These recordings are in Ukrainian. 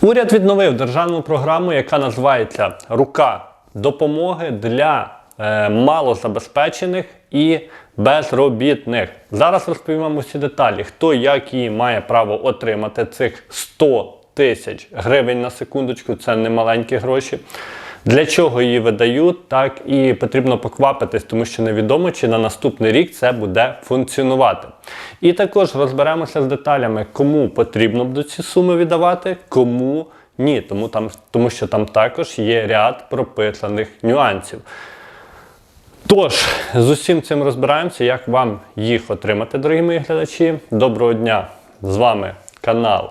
Уряд відновив державну програму, яка називається Рука допомоги для е, малозабезпечених і безробітних. Зараз розповім всі деталі, хто як і має право отримати цих 100 тисяч гривень на секундочку, це не маленькі гроші. Для чого її видають, так і потрібно поквапитись, тому що невідомо, чи на наступний рік це буде функціонувати. І також розберемося з деталями, кому потрібно буде ці суми віддавати, кому ні. Тому, там, тому що там також є ряд прописаних нюансів. Тож, з усім цим розбираємося, як вам їх отримати, дорогі мої глядачі. Доброго дня! З вами канал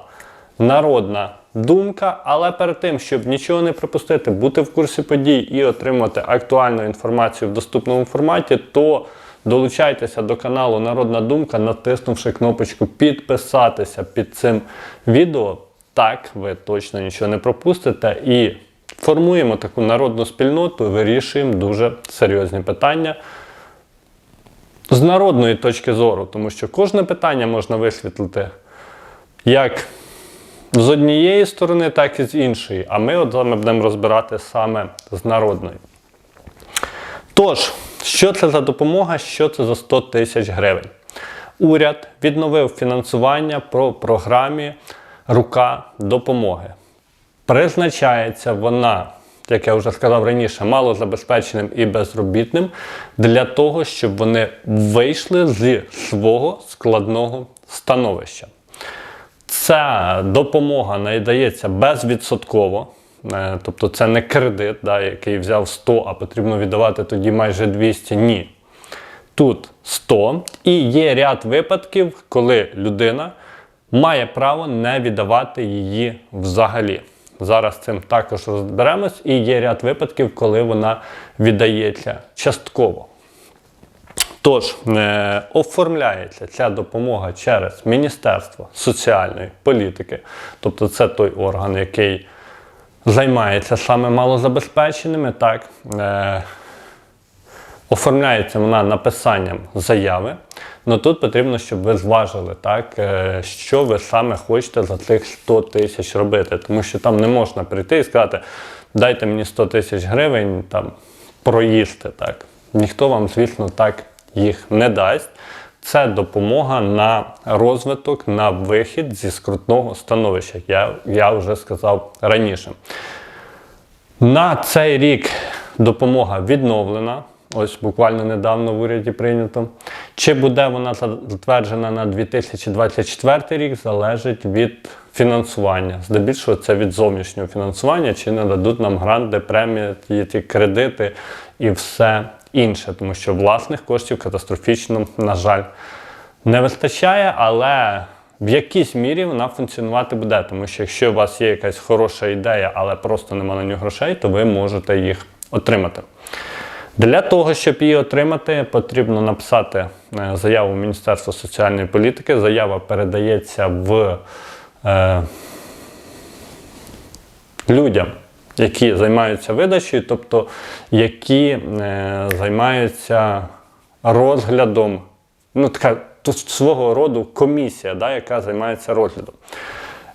Народна Думка. Але перед тим, щоб нічого не пропустити, бути в курсі подій і отримати актуальну інформацію в доступному форматі, то долучайтеся до каналу Народна Думка, натиснувши кнопочку підписатися під цим відео. Так, ви точно нічого не пропустите. І формуємо таку народну спільноту, вирішуємо дуже серйозні питання з народної точки зору, тому що кожне питання можна висвітлити як з однієї сторони, так і з іншої. А ми от вами будемо розбирати саме з народної. Тож, що це за допомога, що це за 100 тисяч гривень? Уряд відновив фінансування по програмі Рука допомоги. Призначається вона, як я вже сказав раніше, малозабезпеченим і безробітним для того, щоб вони вийшли з свого складного становища. Ця допомога надається безвідсотково, е, тобто це не кредит, да, який взяв 100, а потрібно віддавати тоді майже 200. Ні. Тут 100. І є ряд випадків, коли людина має право не віддавати її взагалі. Зараз цим також розберемось, і є ряд випадків, коли вона віддається частково. Тож, е, оформляється ця допомога через Міністерство соціальної політики, тобто це той орган, який займається саме малозабезпеченими. Так, е, оформляється вона написанням заяви. але тут потрібно, щоб ви зважили, так, е, що ви саме хочете за цих 100 тисяч робити. Тому що там не можна прийти і сказати, дайте мені 100 тисяч гривень там, проїсти. Так. Ніхто вам, звісно, так їх не дасть. Це допомога на розвиток, на вихід зі скрутного становища, я, я вже сказав раніше. На цей рік допомога відновлена. Ось буквально недавно в уряді прийнято. Чи буде вона затверджена на 2024 рік, залежить від фінансування. Здебільшого це від зовнішнього фінансування, чи нададуть нам гранти, премії, ті кредити і все інше, тому що власних коштів катастрофічно, на жаль, не вистачає, але в якійсь мірі вона функціонувати буде. Тому що якщо у вас є якась хороша ідея, але просто немає на нього грошей, то ви можете їх отримати. Для того, щоб її отримати, потрібно написати е, заяву в Міністерство соціальної політики. Заява передається в е, людям, які займаються видачею, тобто які е, займаються розглядом, ну така тут свого роду комісія, да, яка займається розглядом.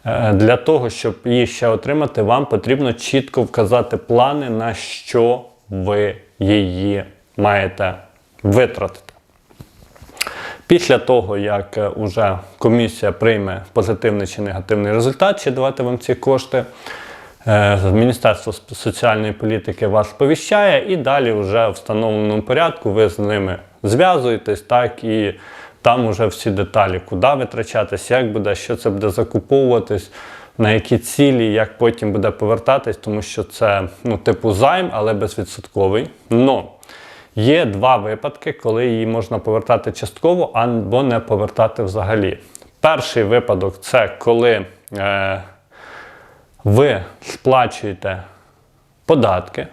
Е, Для того, щоб її ще отримати, вам потрібно чітко вказати плани, на що ви її маєте витратити. Після того, як е, уже комісія прийме позитивний чи негативний результат, чи давати вам ці кошти, Міністерство соціальної політики вас сповіщає, і далі вже в встановленому порядку ви з ними зв'язуєтесь, так і там вже всі деталі, куди витрачатись, як буде, що це буде закуповуватись, на які цілі, як потім буде повертатись, тому що це ну, типу займ, але безвідсотковий. Но є два випадки, коли її можна повертати частково або не повертати взагалі. Перший випадок це коли е, ви сплачуєте податки.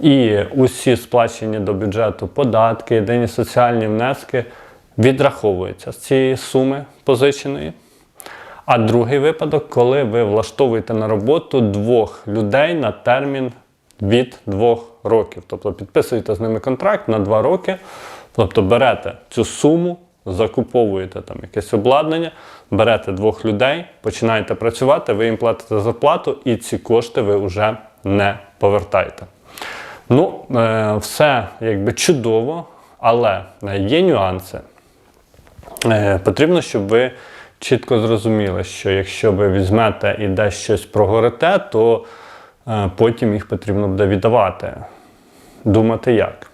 І усі сплачені до бюджету податки, єдині соціальні внески відраховуються з цієї суми позиченої. А другий випадок, коли ви влаштовуєте на роботу двох людей на термін від двох років. Тобто підписуєте з ними контракт на два роки, тобто берете цю суму закуповуєте там якесь обладнання, берете двох людей, починаєте працювати, ви їм платите зарплату, і ці кошти ви вже не повертаєте. Ну, е, все якби чудово, але є нюанси. Е, Потрібно, щоб ви чітко зрозуміли, що якщо ви візьмете і десь щось прогорите, то е, потім їх потрібно буде віддавати. Думати як.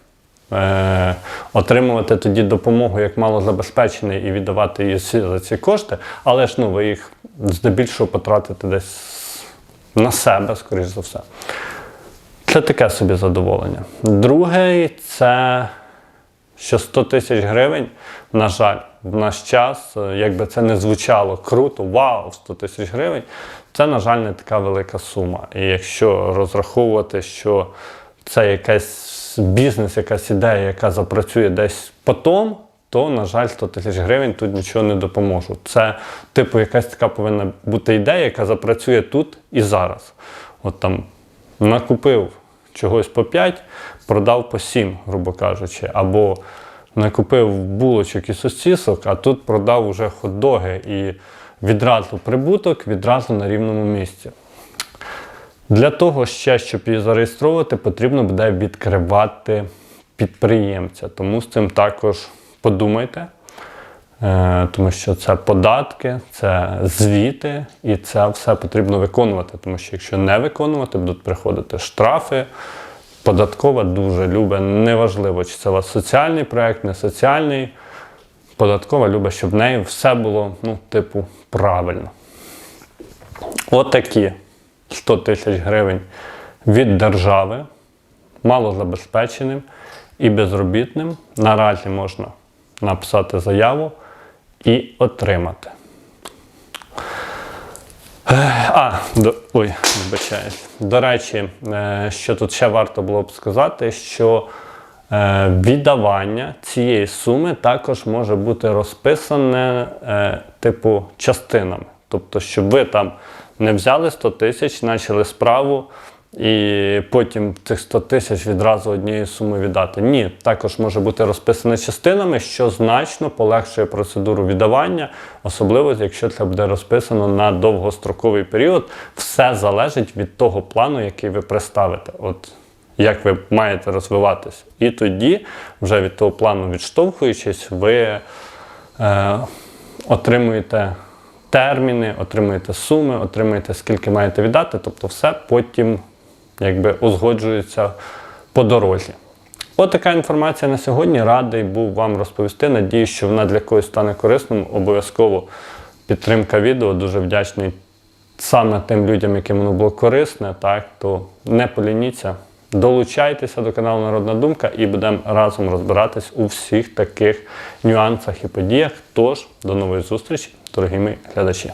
Е, отримувати тоді допомогу як малозабезпечений і віддавати її за ці кошти, але ж ну, ви їх здебільшого потратите десь на себе, скоріш за все. Це таке собі задоволення. Друге, це що 100 тисяч гривень, на жаль, в наш час, е, якби це не звучало круто, вау, 100 тисяч гривень, це, на жаль, не така велика сума. І якщо розраховувати, що це бізнес, якась ідея, яка запрацює десь потім, то, на жаль, 100 тисяч гривень тут нічого не допоможе. Це, типу, якась така повинна бути ідея, яка запрацює тут і зараз. От там накупив чогось по 5, продав по 7, грубо кажучи, або накупив булочок і сосісок, а тут продав уже хот-доги і відразу прибуток, відразу на рівному місці. Для того ще, щоб її зареєструвати, потрібно буде відкривати підприємця. Тому з цим також подумайте, Е, тому що це податки, це звіти, і це все потрібно виконувати. Тому що якщо не виконувати, будуть приходити штрафи. Податкова дуже любить, неважливо, чи це у вас соціальний проєкт, не соціальний. Податкова любить, щоб в неї все було, ну, типу, правильно. Отакі 100 тисяч гривень від держави, малозабезпеченим і безробітним. Наразі можна написати заяву і отримати. А, до, ой, вибачаюсь. До речі, е, що тут ще варто було б сказати, що е, віддавання цієї суми також може бути розписане е, типу частинами. Тобто, щоб ви там не взяли 100 тисяч, почали справу і потім цих 100 тисяч відразу однією сумою віддати. Ні, також може бути розписане частинами, що значно полегшує процедуру віддавання, особливо якщо це буде розписано на довгостроковий період. Все залежить від того плану, який ви представите. От як ви маєте розвиватись. І тоді, вже від того плану відштовхуючись, ви е, отримуєте терміни, отримуєте суми, отримуєте скільки маєте віддати, тобто все потім якби узгоджується по дорозі. От така інформація на сьогодні. Радий був вам розповісти. Надіюсь, що вона для когось стане корисним. Обов'язково підтримка відео. Дуже вдячний саме тим людям, яким воно було корисне. Так, то не полініться. Долучайтеся до каналу Народна Думка і будемо разом розбиратись у всіх таких нюансах і подіях. Тож, до нової зустрічі, дорогі ми глядачі.